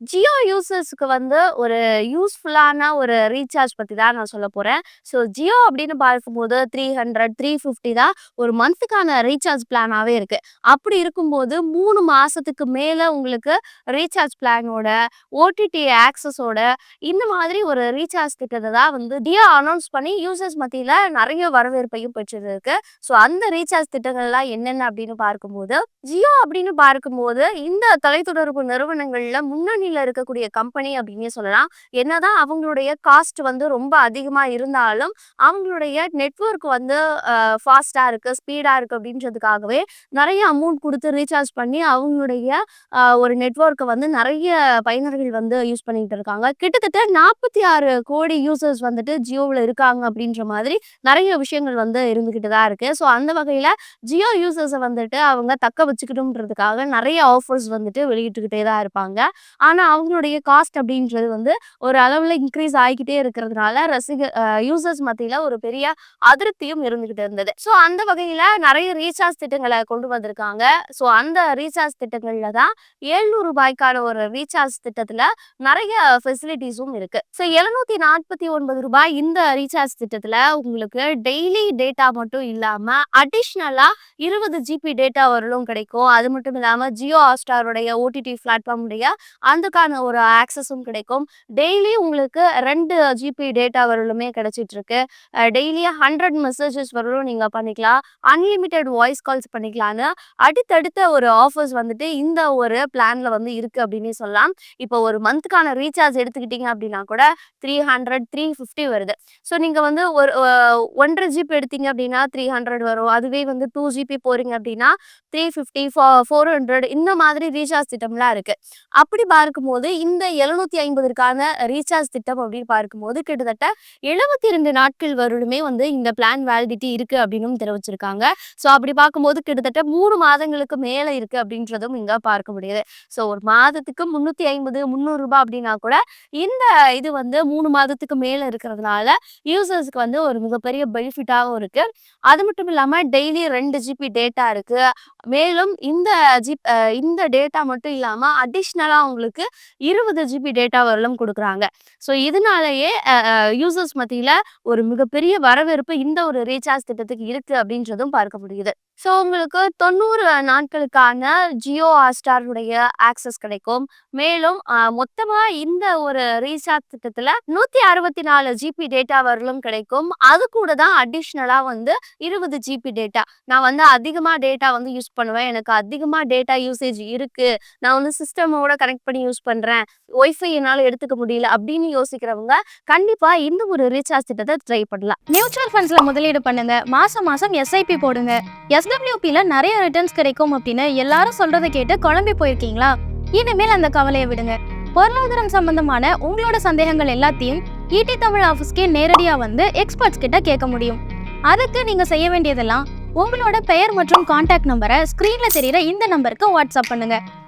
ஜியோ யூசர்ஸ்க்கு வந்து ஒரு யூஸ்ஃபுல்லான ஒரு ரீசார்ஜ் பற்றி தான் நான் சொல்ல போகிறேன் ஸோ ஜியோ அப்படின்னு பார்க்கும்போது 300, 350 தான் ஒரு மந்த்துக்கான ரீசார்ஜ் பிளானாகவே இருக்கு. அப்படி இருக்கும்போது மூணு மாதத்துக்கு மேலே உங்களுக்கு ரீசார்ஜ் பிளானோட, ஓடிடி ஆக்சஸோட இந்த மாதிரி ஒரு ரீசார்ஜ் திட்டத்தை தான் வந்து ஜியோ அனௌன்ஸ் பண்ணி யூசர்ஸ் மத்தியில் நிறைய வரவேற்பையும் பெற்றிருக்கு. ஸோ அந்த ரீசார்ஜ் திட்டங்கள்லாம் என்னென்ன அப்படின்னு பார்க்கும்போது, ஜியோ அப்படின்னு பார்க்கும்போது இந்த தொலைத்தொடர்பு நிறுவனங்களில் முன்னணி முன்னணியில இருக்கக்கூடிய கம்பெனி அப்படின்னே சொல்லலாம். என்னதான் அவங்களுடைய காஸ்ட் வந்து ரொம்ப அதிகமா இருந்தாலும், அவங்களுடைய நெட்வொர்க் வந்து அ இருக்கு, ஸ்பீடா இருக்கு அப்படின்றதுக்காகவே நிறைய அமௌண்ட் கொடுத்து ரீசார்ஜ் பண்ணி அவங்களுடைய ஒரு நெட்ஒர்க்கை வந்து நிறைய பயனர்கள் வந்து யூஸ் பண்ணிட்டு இருக்காங்க. கிட்டத்தட்ட நாற்பத்தி ஆறு கோடி யூசர்ஸ் வந்துட்டு ஜியோவுல இருக்காங்க அப்படின்ற மாதிரி நிறைய விஷயங்கள் வந்து இருந்துகிட்டு தான் இருக்கு. ஸோ அந்த வகையில ஜியோ யூசர்ஸை வந்துட்டு அவங்க தக்க வச்சுக்கணும்ன்றதுக்காக நிறைய ஆஃபர்ஸ் வந்துட்டு வெளியிட்டுக்கிட்டே தான் இருப்பாங்க. ஆனால் அவங்களுடைய காஸ்ட் அப்படின்றது வந்து ஒரு அளவுல இன்க்ரீஸ் ஆகிக்கிட்டே இருக்கிறதுனால ரசிக யூசர்ஸ் மத்தியில ஒரு பெரிய அதிருப்தியும் இருந்துகிட்டு இருந்தது. ஸோ அந்த வகையில நிறைய ரீசார்ஜ் திட்டங்களை கொண்டு வந்திருக்காங்க. ஸோ அந்த ரீசார்ஜ் திட்டங்கள்ல தான் ரூ. 700க்கான ஒரு ரீசார்ஜ் திட்டத்துல நிறைய ஃபெசிலிட்டிஸும் இருக்கு. ஸோ எழுநூத்தி நாற்பத்தி ஒன்பது ரூபாய் இந்த ரீசார்ஜ் திட்டத்துல உங்களுக்கு டெய்லி டேட்டா மட்டும் இல்லாம அடிஷனலா 20 ஜிபி டேட்டா வரலும் கிடைக்கும். அது மட்டும் இல்லாம ஜியோ ஹாட்ஸ்டாருடைய ஓடிடி பிளாட்ஃபார்ம் உடைய அதுக்கான ஒரு ஆக்சஸும் கிடைக்கும். டெய்லி உங்களுக்கு ரெண்டு ஜிபி டேட்டா வரலுமே கிடைச்சிட்டு இருக்கு. டெய்லியா ஹண்ட்ரட் மெசேஜஸ் வரலும் நீங்க பண்ணிக்கலாம். அன்லிமிட்டெட் வாய்ஸ் கால்ஸ் பண்ணிக்கலான்னு அடுத்தடுத்த ஒரு ஆஃபர்ஸ் வந்துட்டு இந்த ஒரு பிளான்ல வந்து இருக்கு அப்படின்னு சொல்லலாம். இப்போ ஒரு மந்த்துக்கான ரீசார்ஜ் எடுத்துக்கிட்டீங்க அப்படின்னா கூட 300, 350 வருது. ஸோ நீங்க வந்து ஒரு ஒன்றரை ஜிபி எடுத்தீங்க அப்படின்னா 300 வரும். அதுவே வந்து டூ ஜிபி போறீங்க அப்படின்னா த்ரீ ஃபிஃப்டி ஃபோர் ஹண்ட்ரட் இந்த மாதிரி ரீசார்ஜ் திட்டம்லாம் இருக்கு. அப்படி பார்க்கும்போது இந்த 750ற்கான ரீசார்ஜ் திட்டம் அப்படின்னு பார்க்கும்போது கிட்டத்தட்ட 72 நாட்கள் வருடமே வந்து இந்த பிளான் வேலிடிட்டி இருக்கு அப்படின்னும் தெரிவிச்சிருக்காங்க. ஸோ அப்படி பார்க்கும்போது கிட்டத்தட்ட மூணு மாதங்களுக்கு மேல இருக்கு அப்படின்றதும் இங்க பார்க்க முடியுது. ஸோ ஒரு மாதத்துக்கு முன்னூத்தி ஐம்பது முந்நூறு ரூபாய் அப்படின்னா கூட இந்த இது வந்து மூணு மாதத்துக்கு மேல இருக்கிறதுனால யூசர்ஸ்க்கு வந்து ஒரு மிகப்பெரிய பெனிஃபிட்டாகவும் இருக்கு. அது மட்டும் இல்லாம டெய்லி ரெண்டு ஜிபி டேட்டா இருக்கு. மேலும் இந்த ஜிப் இந்த டேட்டா மட்டும் இல்லாம அடிஷ்னலா உங்களுக்கு 20 ஜிபி டேட்டா வரலும் குடுக்குறாங்க. ஸோ இதனாலேயே யூசர்ஸ் மத்தியில ஒரு மிகப்பெரிய வரவேற்பு இந்த ஒரு ரீசார்ஜ் திட்டத்துக்கு இருக்கு அப்படின்றதும் பார்க்க முடியுது. ஸோ உங்களுக்கு 90 நாட்களுக்கான ஜியோ ஹாட்ஸ்டாருடைய ஆக்சஸ் கிடைக்கும். மேலும் மொத்தமாக மொத்தமா இந்த ஒரு ரீசார்ஜ் திட்டத்துல 164 ஜிபி டேட்டா வரலும் கிடைக்கும். அது கூட தான் அடிஷ்னலாக வந்து 20 ஜிபி டேட்டா. நான் வந்து அதிகமா டேட்டா வந்து யூஸ் பண்ணுவேன். எனக்கு அதிகமா டேட்டா யூசேஜ் இருக்கு. நான் வந்து சிஸ்டமோட கனெக்ட் பண்ணி யூஸ் பண்றேன். ஒய்ஃபை என்னால எடுத்துக்க முடியல அப்படின்னு யோசிக்கிறவங்க கண்டிப்பா இந்த ஒரு ரீசார்ஜ் திட்டத்தை ட்ரை பண்ணலாம். மியூச்சுவல் ஃபண்ட்ஸ்ல முதலீடு பண்ணுங்க. மாசம் மாசம் எஸ்ஐபி போடுங்க. எஸ்டபிள்யூபில நிறைய ரிட்டர்ன்ஸ் கிடைக்கும் அப்படின்னு எல்லாரும் சொல்றதை கேட்டு குழம்பி போயிருக்கீங்களா? இனிமேல் அந்த கவலையை விடுங்க. பொருளாதாரம் சம்பந்தமான உங்களோட சந்தேகங்கள் எல்லாத்தையும் ஈடி தமிழ் ஆஃபீஸ்க்கே நேரடியா வந்து எக்ஸ்பர்ட்ஸ் கிட்ட கேட்க முடியும். அதுக்கு நீங்க செய்ய வேண்டியதெல்லாம் உங்களோட பெயர் மற்றும் கான்டாக்ட் நம்பரை ஸ்கிரீன்ல தெரியற இந்த நம்பருக்கு வாட்ஸ்அப் பண்ணுங்க.